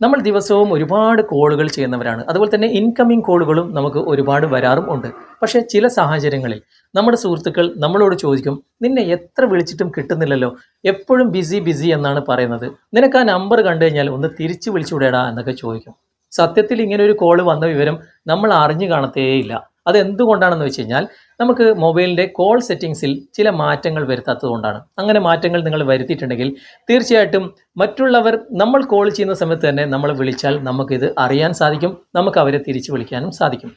നമ്മൾ ദിവസവും ഒരുപാട് കോളുകൾ ചെയ്യുന്നവരാണ്. അതുപോലെ തന്നെ ഇൻകമിംഗ് കോളുകളും നമുക്ക് ഒരുപാട് വരാറും ഉണ്ട്. പക്ഷേ ചില സാഹചര്യങ്ങളിൽ നമ്മുടെ സുഹൃത്തുക്കൾ നമ്മളോട് ചോദിക്കും നിന്നെ എത്ര വിളിച്ചിട്ടും കിട്ടുന്നില്ലല്ലോ? എപ്പോഴും ബിസി ബിസി എന്നാണ് പറയുന്നത്. നിനക്ക് ആ നമ്പർ കണ്ടു കഴിഞ്ഞാൽ ഒന്ന് തിരിച്ചു വിളിച്ചുവിടേടാ എന്നൊക്കെ ചോദിക്കും. സത്യത്തിൽ ഇങ്ങനെ ഒരു കോൾ വന്ന വിവരം നമ്മൾ അറിഞ്ഞു കാണത്തേയില്ല. അത് എന്തുകൊണ്ടാണെന്ന് വെച്ച് കഴിഞ്ഞാൽ നമുക്ക് മൊബൈലിന്റെ കോൾ സെറ്റിങ്സിൽ ചില മാറ്റങ്ങൾ വരുത്താത്തതുകൊണ്ടാണ്. അങ്ങനെ മാറ്റങ്ങൾ നിങ്ങൾ വരുത്തിയിട്ടുണ്ടെങ്കിൽ തീർച്ചയായിട്ടും മറ്റുള്ളവർ നമ്മൾ കോൾ ചെയ്യുന്ന സമയത്ത് തന്നെ നമ്മൾ വിളിച്ചാൽ നമുക്കിത് അറിയാൻ സാധിക്കും നമുക്ക് അവരെ തിരിച്ചു വിളിക്കാനും സാധിക്കും.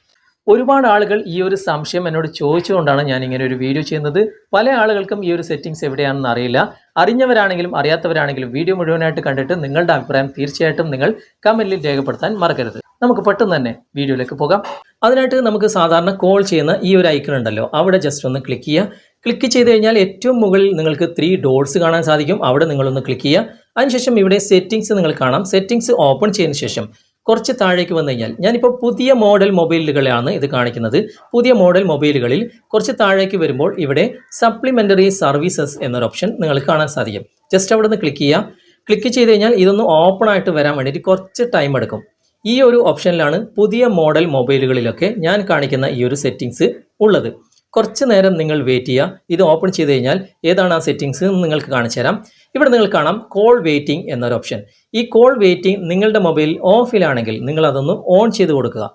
ഒരുപാട് ആളുകൾ ഈ ഒരു സംശയം എന്നോട് ചോദിച്ചുകൊണ്ടാണ് ഞാൻ ഇങ്ങനെ ഒരു വീഡിയോ ചെയ്യുന്നത്. പല ആളുകൾക്കും ഈ ഒരു സെറ്റിങ്സ് എവിടെയാണെന്ന് അറിയില്ല. അറിഞ്ഞവരാണെങ്കിലും അറിയാത്തവരാണെങ്കിലും വീഡിയോ മുഴുവനായിട്ട് കണ്ടിട്ട് നിങ്ങളുടെ അഭിപ്രായം തീർച്ചയായിട്ടും നിങ്ങൾ കമന്റിൽ രേഖപ്പെടുത്താൻ മറക്കരുത്. നമുക്ക് പെട്ടെന്ന് തന്നെ വീഡിയോയിലേക്ക് പോകാം. അതിനായിട്ട് നമുക്ക് സാധാരണ കോൾ ചെയ്യുന്ന ഈ ഒരു ഐക്കൺ ഉണ്ടല്ലോ. അവിടെ ജസ്റ്റ് ഒന്ന് ക്ലിക്ക് ചെയ്യുക. ക്ലിക്ക് ചെയ്ത് കഴിഞ്ഞാൽ ഏറ്റവും മുകളിൽ നിങ്ങൾക്ക് ത്രീ ഡോട്ട്സ് കാണാൻ സാധിക്കും. അവിടെ നിങ്ങളൊന്ന് ക്ലിക്ക് ചെയ്യുക. അതിനുശേഷം ഇവിടെ സെറ്റിംഗ്സ് നിങ്ങൾ കാണാം. സെറ്റിംഗ്സ് ഓപ്പൺ ചെയ്തതിന് ശേഷം കുറച്ച് താഴേക്ക് വന്നു കഴിഞ്ഞാൽ ഞാനിപ്പോൾ പുതിയ മോഡൽ മൊബൈലുകളാണ് ഇത് കാണിക്കുന്നത്. പുതിയ മോഡൽ മൊബൈലുകളിൽ കുറച്ച് താഴേക്ക് വരുമ്പോൾ ഇവിടെ സപ്ലിമെന്ററി സർവീസസ് എന്നൊരു ഓപ്ഷൻ നിങ്ങൾക്ക് കാണാൻ സാധിക്കും. ജസ്റ്റ് അവിടെ നിന്ന് ക്ലിക്ക് ചെയ്യുക. ക്ലിക്ക് ചെയ്ത് കഴിഞ്ഞാൽ ഇതൊന്ന് ഓപ്പൺ ആയിട്ട് വരാൻ വേണ്ടിയിട്ട് കുറച്ച് ടൈം എടുക്കും. ഈ ഒരു ഓപ്ഷനിലാണ് പുതിയ മോഡൽ മൊബൈലുകളിലൊക്കെ ഞാൻ കാണിക്കുന്ന ഈ ഒരു സെറ്റിങ്സ് ഉള്ളത്. കുറച്ച് നേരം നിങ്ങൾ വെയിറ്റ് ചെയ്യുക. ഇത് ഓപ്പൺ ചെയ്ത് കഴിഞ്ഞാൽ ഏതാണ് ആ സെറ്റിങ്സ് എന്ന് നിങ്ങൾക്ക് കാണിച്ചു തരാം. ഇവിടെ നിങ്ങൾ കാണാം കോൾ വെയിറ്റിംഗ് എന്നൊരു ഓപ്ഷൻ ഈ കോൾ വെയിറ്റിംഗ് നിങ്ങളുടെ മൊബൈൽ ഓഫിലാണെങ്കിൽ നിങ്ങൾ അതൊന്ന് ഓൺ ചെയ്ത് കൊടുക്കുക.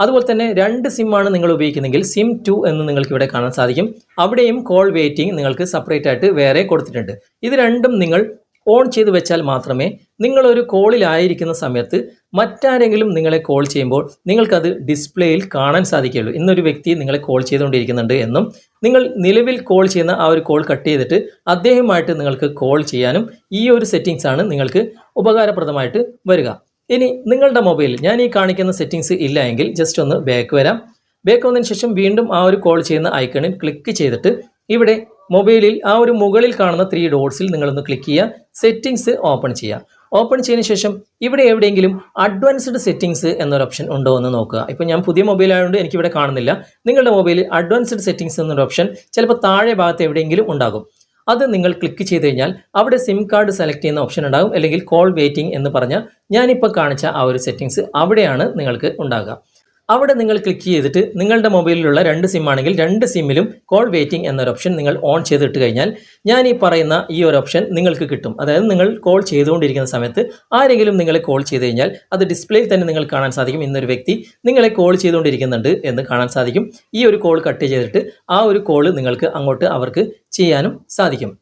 അതുപോലെ തന്നെ രണ്ട് സിമ്മാണ് നിങ്ങൾ ഉപയോഗിക്കുന്നെങ്കിൽ സിം ടു എന്ന് നിങ്ങൾക്ക് ഇവിടെ കാണാൻ സാധിക്കും. അവിടെയും കോൾ വെയിറ്റിംഗ് നിങ്ങൾക്ക് സെപ്പറേറ്റ് ആയിട്ട് വേറെ കൊടുത്തിട്ടുണ്ട്. ഇത് രണ്ടും നിങ്ങൾ ഓൺ ചെയ്ത് വെച്ചാൽ മാത്രമേ നിങ്ങളൊരു കോളിലായിരിക്കുന്ന സമയത്ത് മറ്റാരെങ്കിലും നിങ്ങളെ കോൾ ചെയ്യുമ്പോൾ നിങ്ങൾക്കത് ഡിസ്പ്ലേയിൽ കാണാൻ സാധിക്കുകയുള്ളൂ. ഇന്നൊരു വ്യക്തി നിങ്ങളെ കോൾ ചെയ്തുകൊണ്ടിരിക്കുന്നുണ്ട് എന്നും നിങ്ങൾ നിലവിൽ കോൾ ചെയ്യുന്ന ആ ഒരു കോൾ കട്ട് ചെയ്തിട്ട് അദ്ദേഹമായിട്ട് നിങ്ങൾക്ക് കോൾ ചെയ്യാനും ഈ ഒരു സെറ്റിങ്സ് ആണ് നിങ്ങൾക്ക് ഉപകാരപ്രദമായിട്ട് വരിക. ഇനി നിങ്ങളുടെ മൊബൈലിൽ ഞാൻ ഈ കാണിക്കുന്ന സെറ്റിങ്സ് ഇല്ല എങ്കിൽ ജസ്റ്റ് ഒന്ന് ബാക്ക് വരാം. ബാക്ക് വന്നതിന് ശേഷം വീണ്ടും ആ ഒരു കോൾ ചെയ്യുന്ന ഐക്കണിൽ ക്ലിക്ക് ചെയ്തിട്ട് ഇവിടെ മൊബൈലിൽ ആ ഒരു മുകളിൽ കാണുന്ന ത്രീ ഡോട്ട്സിൽ നിങ്ങളൊന്ന് ക്ലിക്ക് ചെയ്യുക. സെറ്റിങ്സ് ഓപ്പൺ ചെയ്യുക. ഓപ്പൺ ചെയ്തതിന് ശേഷം ഇവിടെ എവിടെയെങ്കിലും അഡ്വാൻസ്ഡ് സെറ്റിങ്സ് എന്നൊരു ഓപ്ഷൻ ഉണ്ടോ എന്ന് നോക്കുക. ഇപ്പോൾ ഞാൻ പുതിയ മൊബൈൽ ആയതുകൊണ്ട് എനിക്കിവിടെ കാണുന്നില്ല. നിങ്ങളുടെ മൊബൈലിൽ അഡ്വാൻസ്ഡ് സെറ്റിങ്സ് എന്നൊരു ഓപ്ഷൻ ചിലപ്പോൾ താഴെ ഭാഗത്ത് എവിടെയെങ്കിലും ഉണ്ടാകും. അത് നിങ്ങൾ ക്ലിക്ക് ചെയ്ത് കഴിഞ്ഞാൽ അവിടെ സിം കാർഡ് സെലക്ട് ചെയ്യുന്ന ഓപ്ഷൻ ഉണ്ടാകും. അല്ലെങ്കിൽ കോൾ വെയിറ്റിംഗ് എന്ന് പറഞ്ഞാൽ ഞാനിപ്പോൾ കാണിച്ച ആ ഒരു സെറ്റിങ്സ് അവിടെയാണ് നിങ്ങൾക്ക് ഉണ്ടാകുക. അവിടെ നിങ്ങൾ ക്ലിക്ക് ചെയ്തിട്ട് നിങ്ങളുടെ മൊബൈലിലുള്ള രണ്ട് സിം ആണെങ്കിൽ രണ്ട് സിമ്മിലും കോൾ വെയിറ്റിംഗ് എന്നൊരു ഓപ്ഷൻ നിങ്ങൾ ഓൺ ചെയ്തിട്ട് കഴിഞ്ഞാൽ ഞാൻ ഈ പറയുന്ന ഈ ഒരു ഓപ്ഷൻ നിങ്ങൾക്ക് കിട്ടും. അതായത് നിങ്ങൾ കോൾ ചെയ്തുകൊണ്ടിരിക്കുന്ന സമയത്ത് ആരെങ്കിലും നിങ്ങളെ കോൾ ചെയ്ത് കഴിഞ്ഞാൽ അത് ഡിസ്പ്ലേയിൽ തന്നെ നിങ്ങൾ കാണാൻ സാധിക്കും. ഇന്നൊരു വ്യക്തി നിങ്ങളെ കോൾ ചെയ്തുകൊണ്ടിരിക്കുന്നുണ്ട് എന്ന് കാണാൻ സാധിക്കും. ഈ ഒരു കോൾ കട്ട് ചെയ്തിട്ട് ആ ഒരു കോൾ നിങ്ങൾക്ക് അങ്ങോട്ട് അവർക്ക് ചെയ്യാനും സാധിക്കും.